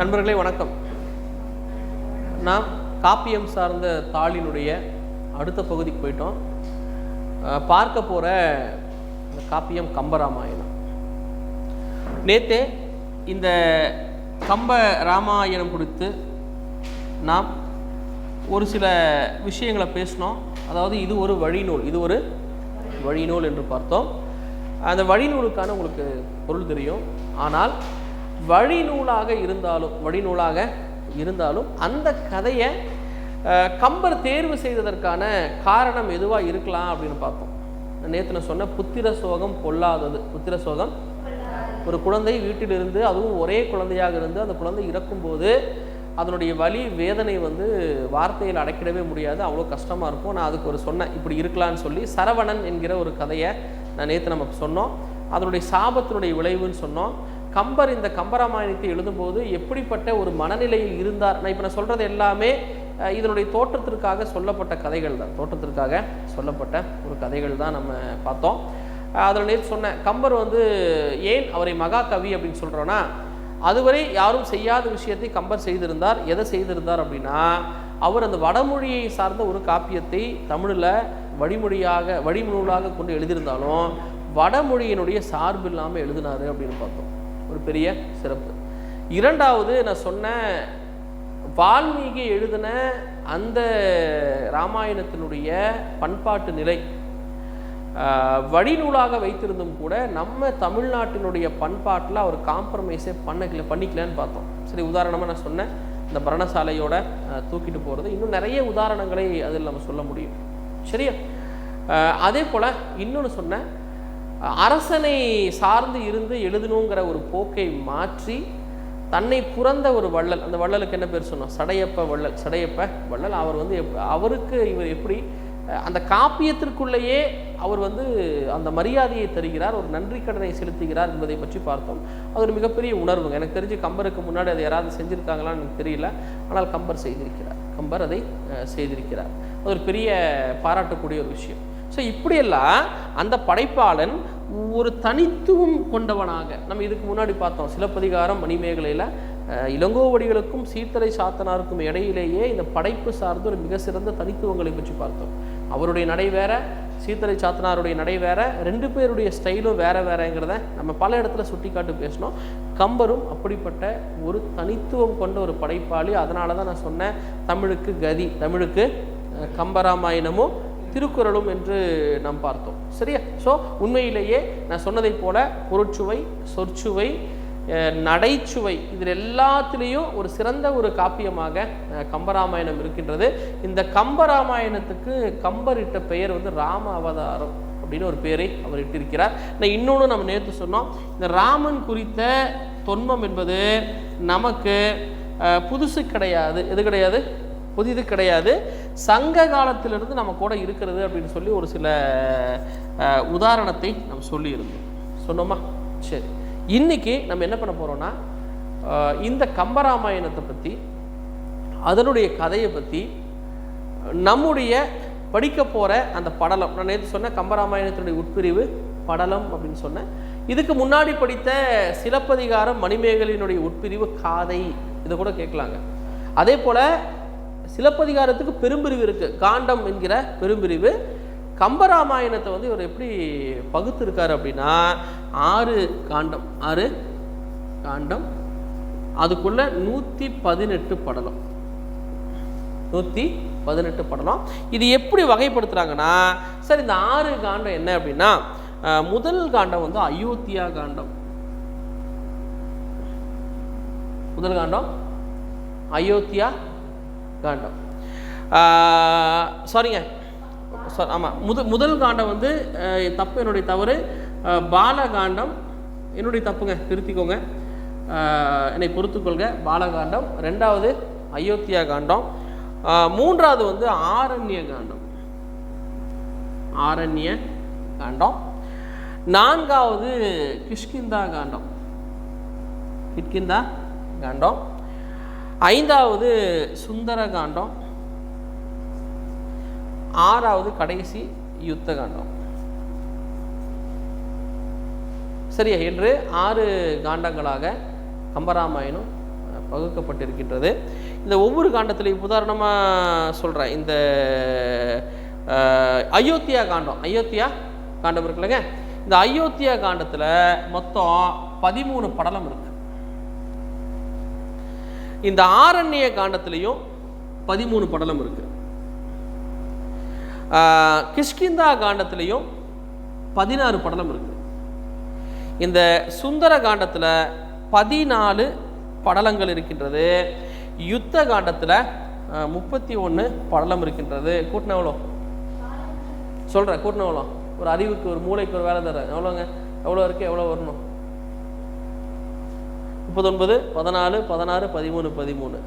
நண்பர்களே வணக்கம். நாம் காப்பியம் சார்ந்த தாளினுடைய அடுத்த பகுதிக்கு போயிட்டோம். பார்க்க போகிற காப்பியம் கம்பராமாயணம். நேத்தே இந்த கம்ப ராமாயணம் குறித்து நாம் ஒரு சில விஷயங்களை பேசினோம். அதாவது இது ஒரு வழிநூல் இது ஒரு வழிநூல் என்று பார்த்தோம். அந்த வழிநூலுக்கான உங்களுக்கு பொருள் தெரியும். ஆனால் வழிநூலாக இருந்தாலும் வழிநூலாக இருந்தாலும் அந்த கதையை கம்பர் தேர்வு செய்ததற்கான காரணம் எதுவாக இருக்கலாம் அப்படின்னு பார்த்தோம் நேற்று நான் சொன்ன புத்திர சோகம் பொல்லாதது. புத்திர சோகம் ஒரு குழந்தை வீட்டிலிருந்து அதுவும் ஒரே குழந்தையாக இருந்து அந்த குழந்தை இறக்கும்போது அதனுடைய வலி வேதனை வந்து வார்த்தையில் அடக்கிடவே முடியாது. அவ்வளோ கஷ்டமாக இருக்கும். நான் அதுக்கு ஒரு சொன்னேன் இப்படி இருக்கலாம்னு சொல்லி சரவணன் என்கிற ஒரு கதையை நான் நேற்று நமக்கு சொன்னோம். அதனுடைய சாபத்தினுடைய விளைவுன்னு சொன்னோம். கம்பர் இந்த கம்பராமாயணத்தை எழுதும்போது எப்படிப்பட்ட ஒரு மனநிலையில் இருந்தார்? நான் இப்போ நான் சொல்கிறது எல்லாமே இதனுடைய தோற்றத்திற்காக சொல்லப்பட்ட கதைகள் தான். தோற்றத்திற்காக சொல்லப்பட்ட ஒரு கதைகள் தான் நம்ம பார்த்தோம். அதில் நேற்று சொன்னேன் கம்பர் வந்து ஏன் அவரை மகாகவி அப்படின்னு சொல்கிறோன்னா அதுவரை யாரும் செய்யாத விஷயத்தை கம்பர் செய்திருந்தார். எதை செய்திருந்தார் அப்படின்னா அவர் அந்த வடமொழியை சார்ந்த ஒரு காப்பியத்தை தமிழில் வழிமொழியாக வழிநூலாக கொண்டு எழுதியிருந்தாலும் வடமொழியினுடைய சார்பு இல்லாமல் எழுதினாரு அப்படின்னு பார்த்தோம். ஒரு பெரிய சிறப்பு. இரண்டாவது நான் சொன்ன வால்மீகி எழுதின அந்த ராமாயணத்தினுடைய பண்பாட்டு நிலை வழிநூலாக வைத்திருந்தும் கூட நம்ம தமிழ்நாட்டினுடைய பண்பாட்டில் அவர் காம்ப்ரமைஸே பண்ணக்கல பண்ணிக்கலன்னு பார்த்தோம். சரி உதாரணமாக நான் சொன்னேன் இந்த பரணசாலையோட தூக்கிட்டு போகிறது இன்னும் நிறைய உதாரணங்களை அதில் நம்ம சொல்ல முடியும். சரியா? அதே போல் இன்னொன்று சொன்னேன் அரசனை சார்ந்து இருந்து எழுதணுங்கிற ஒரு போக்கை மாற்றி தன்னை புறந்த ஒரு வள்ளல் அந்த வள்ளலுக்கு என்ன பேர் சொன்னோம்? சடையப்ப வள்ளல் சடையப்ப வள்ளல். அவர் வந்து எப் அவருக்கு இவர் எப்படி அந்த காப்பியத்திற்குள்ளேயே அவர் வந்து அந்த மரியாதையை தருகிறார் ஒரு நன்றி கடனை செலுத்துகிறார் என்பதை பற்றி பார்த்தோம். அது ஒரு மிகப்பெரிய உணர்வுங்க. எனக்கு தெரிஞ்சு கம்பருக்கு முன்னாடி அதை யாராவது செஞ்சுருக்காங்களான்னு எனக்கு தெரியல. ஆனால் கம்பர் செய்திருக்கிறார். கம்பர் அதை செய்திருக்கிறார். அது ஒரு பெரிய பாராட்டக்கூடிய ஒரு விஷயம். ஸோ இப்படியெல்லாம் அந்த படைப்பாளன் ஒரு தனித்துவம் கொண்டவனாக நம்ம இதுக்கு முன்னாடி பார்த்தோம். சிலப்பதிகாரம் மணிமேகலையில் இளங்கோவடிகளுக்கும் சீத்தலை சாத்தனாருக்கும் இடையிலேயே இந்த படைப்பு சார்ந்து ஒரு மிக சிறந்த தனித்துவங்களை பற்றி பார்த்தோம். அவருடைய நடை வேற சீத்தலை சாத்தனாருடைய நடை வேற ரெண்டு பேருடைய ஸ்டைலும் வேற வேறங்கிறத நம்ம பல இடத்துல சுட்டிக்காட்டு பேசினோம். கம்பரும் அப்படிப்பட்ட ஒரு தனித்துவம் கொண்ட ஒரு படைப்பாளி. அதனால தான் நான் சொன்னேன் தமிழுக்கு கதி தமிழுக்கு கம்பராமாயணமும் திருக்குறளும் என்று நாம் பார்த்தோம். சரியா? ஸோ உண்மையிலேயே நான் சொன்னதை போல பொருட்சுவை சொற்சுவை நடைச்சுவை இதில் எல்லாத்துலேயும் ஒரு சிறந்த ஒரு காப்பியமாக கம்பராமாயணம் இருக்கின்றது. இந்த கம்பராமாயணத்துக்கு கம்பர் இட்ட பெயர் வந்து ராம அவதாரம் அப்படின்னு ஒரு பெயரை அவர் இட்டிருக்கிறார். நான் இன்னொன்று நம்ம நேற்று சொன்னோம். இந்த ராமன் குறித்த தொன்மம் என்பது நமக்கு புதுசு கிடையாது. எது கிடையாது? புதிது கிடையாது. சங்க காலத்திலிருந்து நம்ம கூட இருக்கிறது அப்படின்னு சொல்லி ஒரு சில உதாரணத்தை நம்ம சொல்லியிருந்தோம். சொன்னோமா? சரி. இன்னைக்கு நம்ம என்ன பண்ண போகிறோம்னா இந்த கம்பராமாயணத்தை பற்றி அதனுடைய கதையை பற்றி நம்முடைய படிக்க போகிற அந்த படலம் நான் நேற்று சொன்ன கம்பராமாயணத்தினுடைய உட்பிரிவு படலம் அப்படின்னு சொன்னேன். இதுக்கு முன்னாடி படித்த சிலப்பதிகாரம் மணிமேகலினுடைய உட்பிரிவு காதை இதை கூட கேட்கலாங்க. அதே போல் சிலப்பதிகாரத்துக்கு பெரும்பிரிவு இருக்குது காண்டம் என்கிற பெரும்பிரிவு. கம்பராமாயணத்தை வந்து இவர் எப்படி பகுத்திருக்காரு அப்படின்னா ஆறு காண்டம் ஆறு காண்டம். அதுக்குள்ள நூற்றி பதினெட்டு படலம். நூற்றி பதினெட்டு படலம். இது எப்படி வகைப்படுத்துகிறாங்கன்னா சார் இந்த ஆறு காண்டம் என்ன அப்படின்னா முதல் காண்டம் வந்து அயோத்தியா காண்டம். முதல் காண்டம் அயோத்தியா காண்டம். சாரிங்க சார் ஆமாம் முத முதல் காண்டம் வந்து தப்பு என்னுடைய தவறு. பாலகாண்டம். என்னுடைய தப்புங்க திருத்திக்கோங்க என்னை பொறுத்துக்கொள்க. பாலகாண்டம். ரெண்டாவது அயோத்தியா காண்டம். மூன்றாவது வந்து ஆரண்ய காண்டம். ஆரண்ய காண்டம். நான்காவது கிஷ்கிந்தா காண்டம். கிஷ்கிந்தா காண்டம். ஐந்தாவது சுந்தர காண்டம் ஆறாவது கடைசி யுத்த காண்டம் சரியா? என்று ஆறு காண்டங்களாக கம்பராமாயணம் பகுக்கப்பட்டிருக்கின்றது. இந்த ஒவ்வொரு காண்டத்திலையும் உதாரணமாக சொல்கிறேன் இந்த அயோத்தியா காண்டம். அயோத்தியா காண்டம் இருக்குல்லங்க. இந்த அயோத்தியா காண்டத்தில் மொத்தம் பதிமூணு படலம் இருக்குது இந்த ஆரண்ய காண்டத்திலையும் பதிமூணு படலம் இருக்கு. கிஷ்கிந்தா காண்டத்திலையும் பதினாறு படலம் இருக்கு. இந்த சுந்தர காண்டத்தில் பதினாலு படலங்கள் இருக்கின்றது. யுத்த காண்டத்தில் முப்பத்தி ஒன்று படலம் இருக்கின்றது. கூட்டின எவ்வளோ? சொல்கிறேன் கூட்டின எவ்வளோ? ஒரு அறிவுக்கு ஒரு மூளைக்கு ஒரு வேலை தரேன் எவ்வளோங்க? எவ்வளோ இருக்குது எவ்வளோ வரணும்? முப்பத்தொன்பது பதினாலு பதினாறு பதிமூணு பதிமூணு.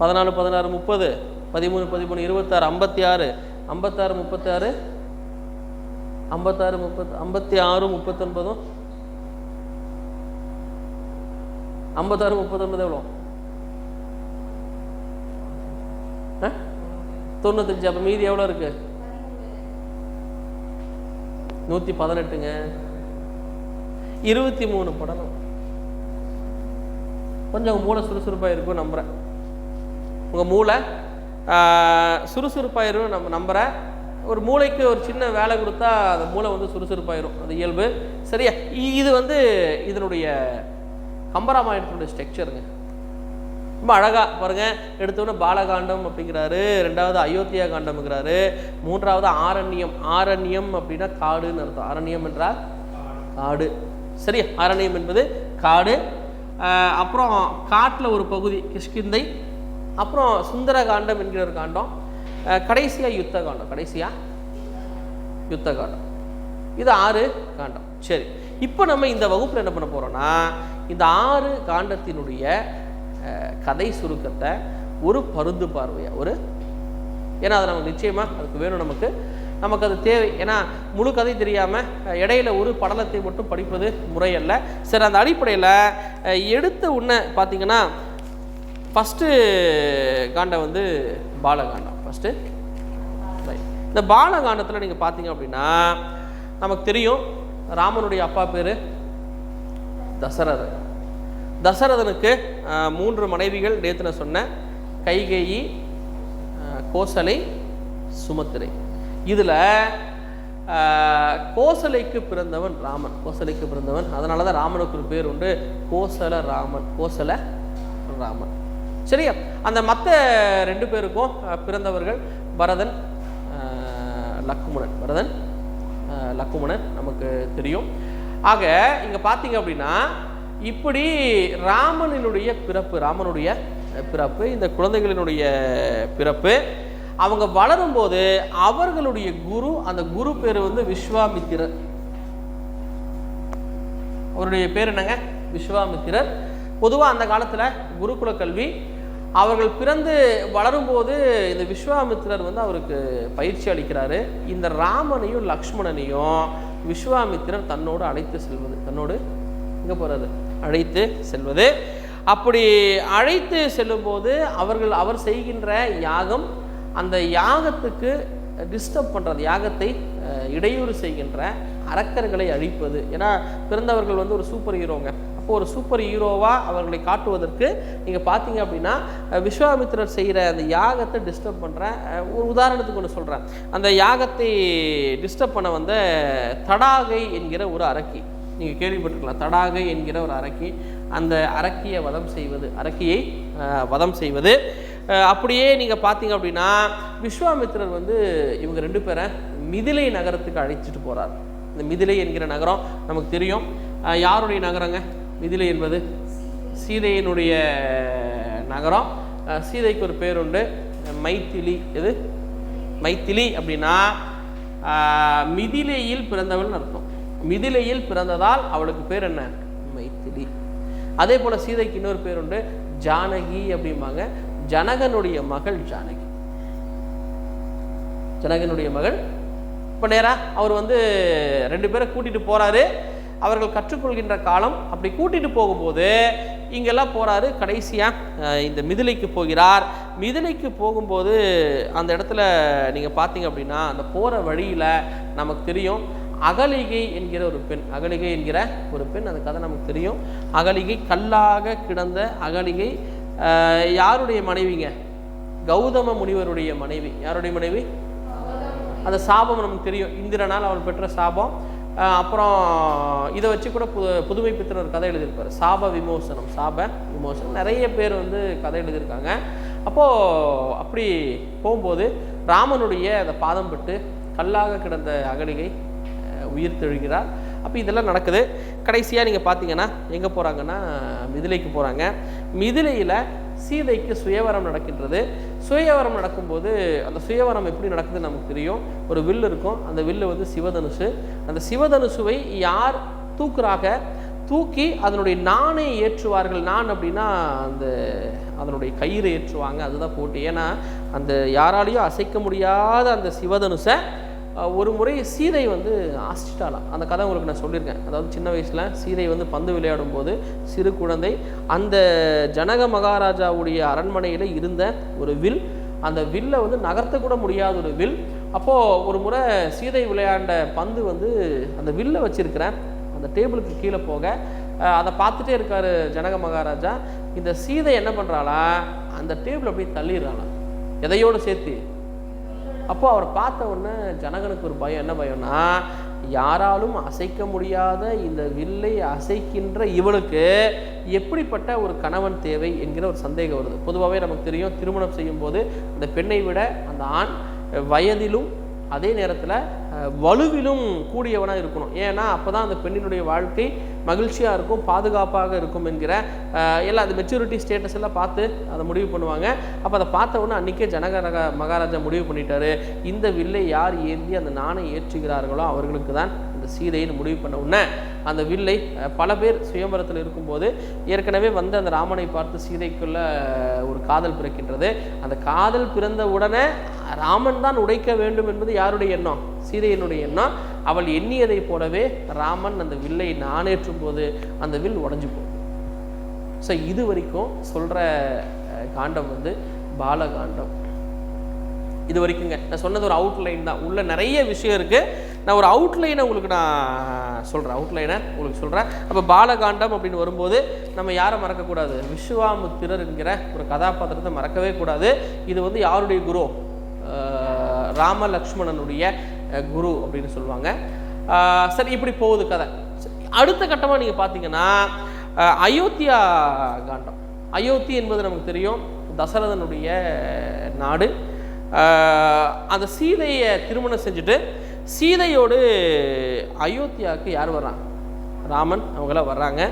பதினாலு பதினாறு முப்பது பதிமூணு பதிமூணு இருபத்தாறு ஐம்பத்தி ஆறு ஐம்பத்தாறு முப்பத்தாறு ஐம்பத்தாறு முப்பத் ஐம்பத்தி ஆறு முப்பத்தொன்பதும். ஐம்பத்தாறு முப்பத்தொன்பது எவ்வளோ? தொண்ணூத்தஞ்சு. அப்போ மீதி எவ்வளோ இருக்கு? நூற்றி பதினெட்டுங்க. இருபத்தி மூணு படலம் கொஞ்சம் மூளை சுறுசுறுப்பாக இருக்கும் நம்புகிறேன் உங்கள் மூளை சுறுசுறுப்பாக இருக்கும் நம்ம நம்புகிறேன் ஒரு மூளைக்கு ஒரு சின்ன வேலை கொடுத்தா அந்த மூளை வந்து சுறுசுறுப்பாயிரும். அது இயல்பு. சரியா? இ- இது வந்து இதனுடைய கம்பராமாயணத்தினுடைய ஸ்ட்ரக்சருங்க ரொம்ப அழகாக பாருங்கள் எடுத்தோன்னே பாலகாண்டம் அப்படிங்கிறாரு. ரெண்டாவது அயோத்தியா காண்டம்ங்கிறாரு. மூன்றாவது ஆரண்யம். ஆரண்யம் அப்படின்னா காடுன்னு அர்த்தம். ஆரண்யம் என்றால் காடு. சரியா? ஆரண்யம் என்பது காடு அப்புறம் காட்டில் ஒரு பகுதி கிஷ்கிந்தை அப்புறம் சுந்தர காண்டம் என்கிற ஒரு காண்டம் கடைசியாக கடைசியா யுத்த காண்டம். கடைசியா யுத்த காண்டம். இது ஆறு காண்டம். சரி. இப்போ நம்ம இந்த வகுப்பில் என்ன பண்ண போகிறோம்னா இந்த ஆறு காண்டத்தினுடைய கதை சுருக்கத்தை ஒரு பருந்து பார்வையாக ஒரு ஏன்னா அது நமக்கு நிச்சயமாக அதுக்கு வேணும் நமக்கு. நமக்கு அது தேவை. ஏன்னா முழு கதை தெரியாமல் இடையில ஒரு படலத்தை மட்டும் படிப்பது முறையல்ல. சரி அந்த அடிப்படையில் எடுத்த உடனே பார்த்தீங்கன்னா ஃபஸ்ட்டு காண்டம் வந்து பாலகாண்டம். ஃபஸ்ட்டு ரைட் இந்த பாலகாண்டத்தில் நீங்கள் பார்த்தீங்க அப்படின்னா நமக்கு தெரியும் ராமனுடைய அப்பா பேர் தசரதன் தசரதனுக்கு மூன்று மனைவிகள் நேற்று நான் சொன்னேன் கைகேயி கோசலை சுமத்திரை. இதில் கோசலைக்கு பிறந்தவன் ராமன். கோசலைக்கு பிறந்தவன். அதனால தான் ராமனுக்கு ஒரு பேர் உண்டு. கோசல ராமன். கோசல ராமன். சரியா? அந்த மற்ற ரெண்டு பேருக்கும் பிறந்தவர்கள் பரதன் லக்குமணன். பரதன் லக்குமணன் நமக்கு தெரியும். ஆக இங்கே பார்த்தீங்க அப்படின்னா இப்படி ராமனினுடைய பிறப்பு ராமனுடைய பிறப்பு இந்த குழந்தைகளினுடைய பிறப்பு அவங்க வளரும்போது அவர்களுடைய குரு அந்த குரு பேர் வந்து விஸ்வாமித்திரர். அவருடைய பேர் என்னங்க? விஸ்வாமித்திரர். பொதுவாக அந்த காலத்தில் குருகுல கல்வி அவர்கள் பிறந்து வளரும்போது இந்த விஸ்வாமித்திரர் வந்து அவருக்கு பயிற்சி அளிக்கிறாரு. இந்த ராமனையும் லக்ஷ்மணனையும் விஸ்வாமித்திரர் தன்னோடு அழைத்து செல்வது தன்னோடு எங்கே போகிறாரு அழைத்து செல்வது. அப்படி அழைத்து செல்லும்போது அவர்கள் அவர் செய்கின்ற யாகம் அந்த யாகத்துக்கு டிஸ்டர்ப் பண்ணுறது யாகத்தை இடையூறு செய்கின்ற அரக்கர்களை அழிப்பது. ஏன்னா பிறந்தவர்கள் வந்து ஒரு சூப்பர் ஹீரோங்க அப்போ ஒரு சூப்பர் ஹீரோவாக அவர்களை காட்டுவதற்கு நீங்கள் பார்த்தீங்க அப்படின்னா விஸ்வாமித்திரர் செய்கிற அந்த யாகத்தை டிஸ்டர்ப் பண்ணுற ஒரு உதாரணத்துக்கு ஒன்று சொல்கிறேன் அந்த யாகத்தை டிஸ்டர்ப் பண்ண வந்த தடாகை என்கிற ஒரு அரக்கி. நீங்கள் கேள்விப்பட்டிருக்கலாம். தடாகை என்கிற ஒரு அரக்கி. அந்த அரக்கியை வதம் செய்வது அரக்கியை வதம் செய்வது. அப்படியே நீங்கள் பார்த்தீங்க அப்படின்னா விஸ்வாமித்திரர் வந்து இவங்க ரெண்டு பேரை மிதிலை நகரத்துக்கு அழைச்சிட்டு போகிறார் இந்த மிதிலை என்கிற நகரம் நமக்கு தெரியும். யாருடைய நகரங்க? மிதிலை என்பது சீதையினுடைய நகரம். சீதைக்கு ஒரு பேர் உண்டு மைத்திலி. எது? மைத்திலி அப்படின்னா மிதிலையில் பிறந்தவள்னு அர்த்தம். மிதிலையில் பிறந்ததால் அவளுக்கு பேர் என்ன? மைத்திலி. அதே போல் சீதைக்கு இன்னொரு பேர் உண்டு ஜானகி அப்படிம்பாங்க. ஜனகனுடைய மகள் ஜானகி. ஜனகனுடைய மகள். இப்போ நேராக அவர் வந்து ரெண்டு பேரை கூட்டிட்டு போறாரு. அவர்கள் கற்றுக்கொள்கின்ற காலம் அப்படி கூட்டிட்டு போகும்போது இங்கெல்லாம் போறாரு. கடைசியாக இந்த மிதிலைக்கு போகிறார். மிதிலைக்கு போகும்போது அந்த இடத்துல நீங்கள் பார்த்தீங்க அப்படின்னா அந்த போகிற வழியில் நமக்கு தெரியும். அகலிகை என்கிற ஒரு பெண் அகலிகை என்கிற ஒரு பெண் அந்த கதை நமக்கு தெரியும். அகலிகை கல்லாக கிடந்த அகலிகை யாருடைய மனைவிங்க? கௌதம முனிவருடைய மனைவி. யாருடைய மனைவி? அந்த சாபம் நமக்கு தெரியும். இந்திரனால் அவள் பெற்ற சாபம். அப்புறம் இதை வச்சு கூட பு புதுமை பித்தர் ஒரு கதை எழுதியிருப்பார். சாப விமோசனம் சாப விமோசனம். நிறைய பேர் வந்து கதை எழுதியிருக்காங்க. அப்போது அப்படி போகும்போது ராமனுடைய அந்த பாதம் பட்டு கல்லாக கிடந்த அகலிகை உயிர் தெழுகிறார். அப்போ இதெல்லாம் நடக்குது. கடைசியாக நீங்கள் பார்த்தீங்கன்னா எங்கே போகிறாங்கன்னா மிதிலைக்கு போகிறாங்க மிதிலையில் சீதைக்கு சுயவரம் நடக்கின்றது. சுயவரம் நடக்கும்போது அந்த சுயவரம் எப்படி நடக்குதுன்னு நமக்கு தெரியும். ஒரு வில்லு இருக்கும். அந்த வில்லு வந்து சிவதனுசு. அந்த சிவதனுசுவை யார் தூக்குறாக? தூக்கி அதனுடைய நாணை ஏற்றுவார்கள். நான் அப்படின்னா அந்த அதனுடைய கயிறு ஏற்றுவாங்க. அதுதான் போட்டு. ஏன்னா அந்த யாராலையும் அசைக்க முடியாத அந்த சிவதனுசை ஒரு முறை சீதை வந்து ஆசிட்டாலாம் அந்த கதை உங்களுக்கு நான் சொல்லியிருக்கேன். அதாவது சின்ன வயசில் சீதை வந்து பந்து விளையாடும் போது சிறு குழந்தை அந்த ஜனக மகாராஜாவுடைய அரண்மனையில் இருந்த ஒரு வில் அந்த வில்லை வந்து நகர்த்த கூட முடியாத ஒரு வில். அப்போது ஒரு முறை சீதை விளையாண்ட பந்து வந்து அந்த வில்லை வச்சிருக்கிறேன் அந்த டேபிளுக்கு கீழே போக அதை பார்த்துட்டே இருக்காரு ஜனக மகாராஜா. இந்த சீதை என்ன பண்ணுறாளா அந்த டேபிள் அப்படியே தள்ளிடுறாளா? எதையோடு சேர்த்து? அப்போது அவர் பார்த்த உடனே ஜனகனுக்கு ஒரு பயம் என்ன பயம்னா யாராலும் அசைக்க முடியாத இந்த வில்லை அசைக்கின்ற இவளுக்கு எப்படிப்பட்ட ஒரு கணவன் தேவை என்கிற ஒரு சந்தேகம் வருது. பொதுவாகவே நமக்கு தெரியும் திருமணம் செய்யும்போது அந்த பெண்ணை விட அந்த ஆண் வயதிலும் அதே நேரத்தில் வலுவிலும் கூடியவனாக இருக்கணும். ஏன்னா அப்போ தான் அந்த பெண்ணினுடைய வாழ்க்கை மகிழ்ச்சியாக இருக்கும் பாதுகாப்பாக இருக்கும் என்கிற எல்லாம் அது மெச்சூரிட்டி ஸ்டேட்டஸ் எல்லாம் பார்த்து அதை முடிவு பண்ணுவாங்க. அப்போ அதை பார்த்த உடனே அன்றைக்கே ஜனகரக மகாராஜா முடிவு பண்ணிட்டாரு. இந்த வில்லை யார் ஏந்தி அந்த நாணை ஏற்றுகிறார்களோ அவர்களுக்கு தான் சீதைன்னு முடிவு பண்ண உடனே அந்த வில்லை பல பேர் சுயம்பரத்தில் இருக்கும்போது ஏற்கனவே வந்து அந்த ராமனை பார்த்து சீதைக்குள்ள ஒரு காதல் பிறக்கின்றது. அந்த காதல் பிறந்த உடனே ராமன் தான் உடைக்க வேண்டும் என்பது யாருடைய எண்ணம்? சீதையினுடைய எண்ணம். அவள் எண்ணியதைப் போலவே ராமன் அந்த வில்லை நாணேற்றும் போது அந்த வில் உடஞ்சு போகும். ஸோ இது வரைக்கும் சொல்கிற காண்டம் வந்து பாலகாண்டம். இது வரைக்குங்க. நான் சொன்னது ஒரு அவுட்லைன் தான். உள்ள நிறைய விஷயம் இருக்குது நான் ஒரு அவுட்லைனை உங்களுக்கு நான் சொல்கிறேன் அவுட்லைனை உங்களுக்கு சொல்கிறேன் அப்போ பாலகாண்டம் அப்படின்னு வரும்போது நம்ம யாரை மறக்கக்கூடாது? விஸ்வாமுத்திரர் என்கிற ஒரு கதாபாத்திரத்தை மறக்கவே கூடாது. இது வந்து யாருடைய குரு? ராம லக்ஷ்மணனுடைய குரு அப்படின்னு சொல்லுவாங்க. சரி இப்படி போகுது கதை. சரி, அடுத்த கட்டமாக நீங்கள் பார்த்தீங்கன்னா அயோத்தியா காண்டம். அயோத்தி என்பது நமக்கு தெரியும். தசரதனுடைய நாடு. அந்த சீதையை திருமணம் செஞ்சுட்டு சீதையோடு அயோத்தியாவுக்கு யார் வர்றாங்க? ராமன் அவங்களாம் வர்றாங்க.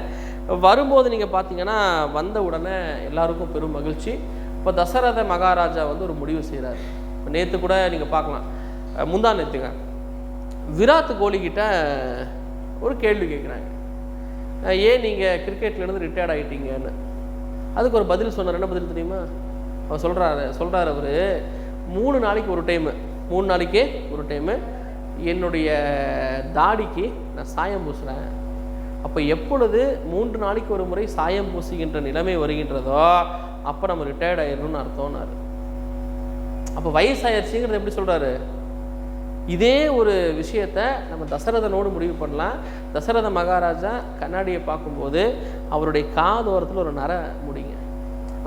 வரும்போது நீங்கள் பார்த்தீங்கன்னா வந்த உடனே எல்லாருக்கும் பெரும் மகிழ்ச்சி. இப்போ தசரத மகாராஜா வந்து ஒரு முடிவு செய்கிறார் இப்போ நேற்று கூட நீங்கள் பார்க்கலாம் முந்தா நேற்றுங்க விராட் கோலிக்கிட்ட ஒரு கேள்வி கேட்குறாங்க ஏன் நீங்கள் கிரிக்கெட்லேருந்து ரிட்டையர்ட் ஆகிட்டீங்கன்னு அதுக்கு ஒரு பதில் சொன்னார். என்ன பதில் தெரியுமா? அவர் சொல்கிறாரு சொல்கிறார் அவர் மூணு நாளைக்கு ஒரு டைமு மூணு நாளைக்கு ஒரு டைமு என்னுடைய தாடிக்கு நான் சாயம் பூசுகிறேன் அப்போ எப்பொழுது மூன்று நாளைக்கு ஒரு முறை சாயம் பூசுகின்ற நிலைமை வருகின்றதோ அப்போ நம்ம ரிட்டையர்ட் ஆயிடணும்னு அர்த்தம்னாரு அப்போ வயசாயிருச்சுங்கிறது எப்படி சொல்கிறாரு இதே ஒரு விஷயத்த நம்ம தசரதனோடு முடிவு பண்ணலாம். தசரத மகாராஜா கண்ணாடியை பார்க்கும்போது அவருடைய காதோரத்தில் ஒரு நர முடிங்க.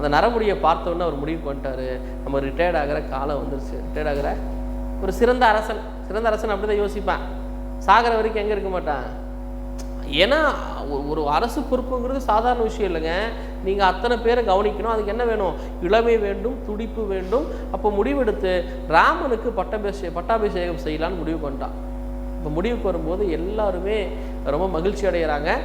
அந்த நரமுடியை பார்த்தோன்னே அவர் முடிவுக்கு வந்துட்டார். நம்ம ரிட்டையர்ட் ஆகிற காலம் வந்துருச்சு. ரிட்டையர்ட் ஆகிற ஒரு சிறந்த அரசன். சிறந்த அரசன் அப்படி தான் யோசிப்பேன். சாகிற வரைக்கும் எங்கே இருக்க மாட்டான்? ஏன்னா ஒரு- அரசு பொறுப்புங்கிறது சாதாரண விஷயம் இல்லைங்க. நீங்கள் அத்தனை பேரை கவனிக்கணும். அதுக்கு என்ன வேணும்? இளமை வேண்டும் துடிப்பு வேண்டும். அப்போ முடிவெடுத்து ராமனுக்கு பட்டாபிஷே பட்டாபிஷேகம் செய்யலான்னு முடிவு பண்ணிட்டான் இப்போ முடிவுக்கு வரும்போது எல்லாருமே ரொம்ப மகிழ்ச்சி அடைகிறாங்க